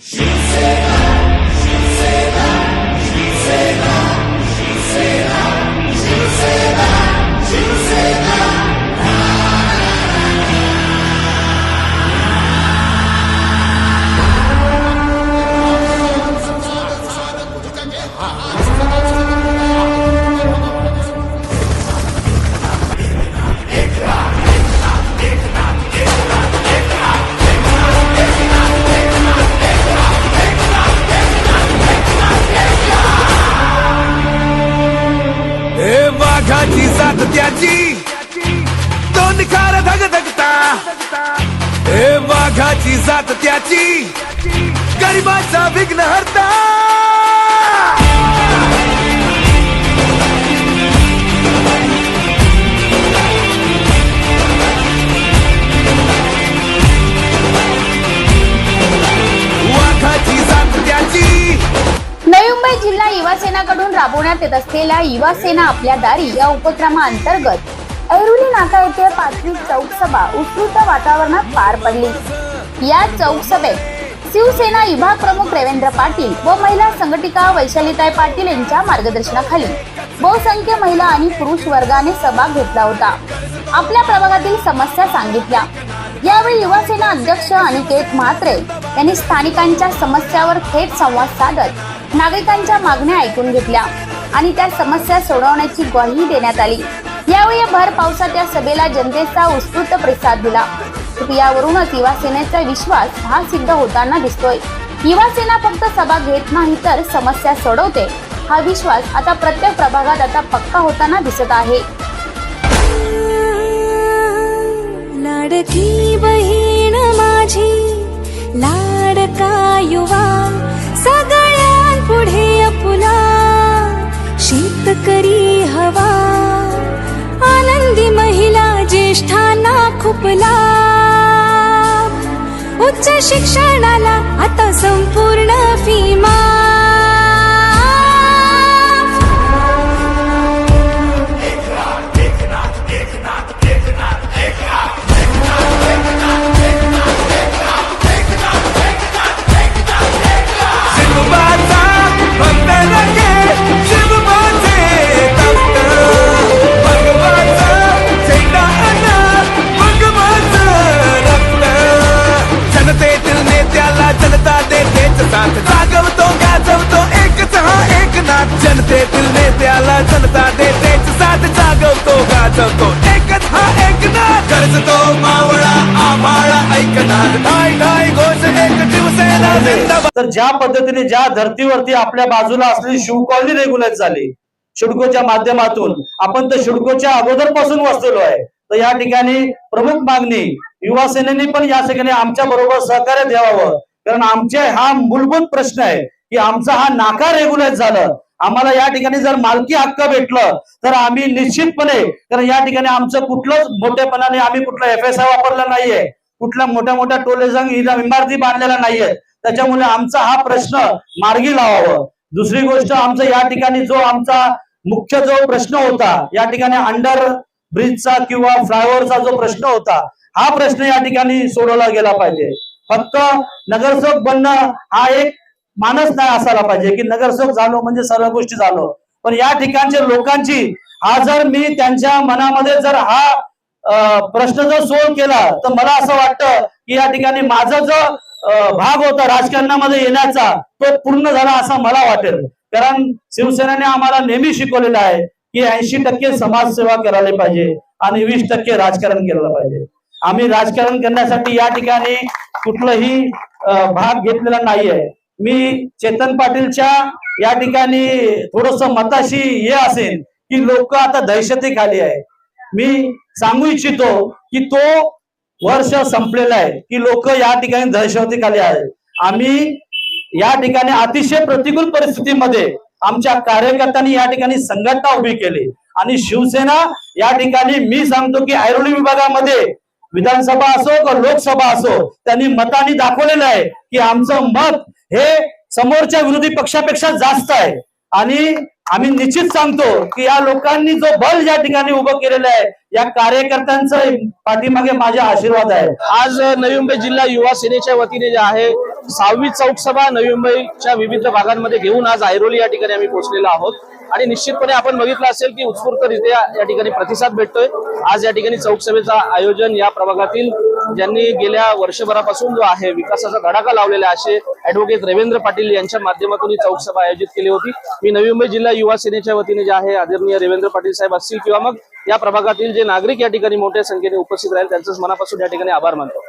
हे विघ्नहर्ता नवी मुंबई जिल्हा युवा सेनाकडून राबवण्यात येत असलेल्या युवा सेना आपल्या दारी या उपक्रमाअंतर्गत ऐरुली नाका येथे पाचवी चौक सभा उत्स्फूर्त वातावरणात पार पडली. या चौक सभेत शिवसेना विभाग प्रमुख रवींद्र पाटील व महिला संघटिका वैशालीताई पाटील यांच्या मार्गदर्शनाखाली बहुसंख्य महिला आणि पुरुष वर्गाने सहभाग घेतला होता. आपल्या प्रभागातील समस्या सांगितल्या. यावेळी युवासेना अध्यक्ष अनिकेत म्हात्रे यांनी स्थानिकांच्या समस्यावर थेट संवाद साधत नागरिकांच्या मागण्या ऐकून घेतल्या आणि त्या समस्या सोडवण्याची ग्वाही देण्यात आली. यावेळी भर पावसात या सभेला जनतेचा उत्स्फूर्त प्रतिसाद दिला. यावरूनच युवासेनेचा विश्वास हा सिद्ध होताना दिसतोय. युवासेना फक्त सभा घेत नाही तर समस्या सोडवते. हा विश्वास आता प्रत्येक प्रभागात आता पक्का होताना दिसत आहे. लाडकी बहीण माझी लाडका युवा उच्च शिक्षणाला आता संपूर्ण फी जनता देतेच साथ। जागवतो गाजवतो एकच हा एकनाथ जनतेतील नेत्याला जनता देतेच साथ। जागवतो गाजवतो एकच हा एकनाथ गरजतो मावळा आम्हाला ऐकनाथ ढाय ढाय घोष एक शिवसेना जिंदाबाद। तर ज्या पद्धतीने ज्या धर्तीवरती आपल्या बाजूला असलेली शिव कॉलनी रेग्युलर झाली शिडकोच्या माध्यमातून आपण तर शिडकोच्या अगोदरपासून वसलेलो आहे. तर या ठिकाणी प्रमुख मागणी युवा सेनेने पण या ठिकाणी आमच्या बरोबर सहकार्य द्यावं. कारण आमचे हा मूलभूत प्रश्न आहे की आमचा हा नाका रेग्युलर झालं. आम्हाला या ठिकाणी जर मालकी हक्क भेटलं तर आम्ही निश्चितपणे कारण या ठिकाणी आमचं कुठलंच मोठेपणाने आम्ही कुठलं एफ एस आय वापरला नाहीये. कुठल्या मोठ्या मोठ्या टोलेजंग इमारती बांधलेल्या नाहीये त्याच्यामुळे आमचा हा प्रश्न मार्गी लावावं. दुसरी गोष्ट आमचा या ठिकाणी जो आमचा मुख्य जो प्रश्न होता या ठिकाणी अंडर ब्रिजचा किंवा फ्लायओव्हरचा जो प्रश्न होता हा प्रश्न या ठिकाणी सोडवला गेला पाहिजे. फक्त नगरसेवक बनणं हा एक मानस नाही असायला पाहिजे की नगरसेवक झालो म्हणजे सर्व गोष्टी झालो. पण या ठिकाणच्या लोकांची हा जर मी त्यांच्या मनामध्ये जर हा प्रश्न जर सोल्व केला तर मला असं वाटतं की या ठिकाणी माझा जो भाग होता राजकारणामध्ये येण्याचा तो पूर्ण झाला असं मला वाटेल. कारण शिवसेनेने आम्हाला नेहमी शिकवलेलं आहे की ऐंशी टक्के समाजसेवा करायला पाहिजे आणि वीस टक्के राजकारण केलं पाहिजे. आम्ही राजकारण करण्यासाठी या ठिकाणी कुठलंही भाग घेतलेला नाहीये. मी चेतन पाटीलच्या या ठिकाणी थोडस मताशी हे असेल की लोक आता दहशती खाली आहे मी सांगू इच्छितो की तो वर्ष संपलेला आहे की लोक या ठिकाणी दहशती खाली आहे आम्ही या ठिकाणी अतिशय प्रतिकूल परिस्थितीमध्ये आमच्या कार्यकर्त्यांनी या ठिकाणी संघटना उभी केली. आणि शिवसेना या ठिकाणी मी सांगतो की ऐरोली विभागामध्ये विधानसभा असो का लोकसभा असो त्यांनी मताने दाखवलेलं आहे की आमचं मत हे समोरच्या विरोधी पक्षापेक्षा जास्त आहे. आणि आम्ही निश्चित सांगतो की या लोकांनी जो बल या ठिकाणी उभं केलेलं आहे या कार्यकर्त्यांचं पाठीमागे माझे आशीर्वाद आहे. आज नवी मुंबई जिल्हा युवा सेनेच्या वतीने जे आहे सहावी चौक सभा नवी मुंबईच्या विविध भागांमध्ये घेऊन आज ऐरोली या ठिकाणी आम्ही पोहोचलेलो आहोत. आणि निश्चितपणे आपण बघितलं असेल की उत्स्फूर्तरित्या या ठिकाणी प्रतिसाद भेटतोय. आज या ठिकाणी चौक आयोजन या प्रभागातील ज्यांनी गेल्या वर्षभरापासून जो आहे विकासाचा धडाका लावलेला आहे, असे ऍडव्होकेट रवींद्र पाटील यांच्या माध्यमातून ही चौक सभा आयोजित केली होती. मी नवी मुंबई जिल्हा युवा सेनेच्या वतीने जे आहे आदरणीय रवींद्र पाटील साहेब असतील किंवा मग या प्रभागातील जे नागरिक या ठिकाणी मोठ्या संख्येने उपस्थित राहील त्यांचं मनापासून या ठिकाणी आभार मानतो.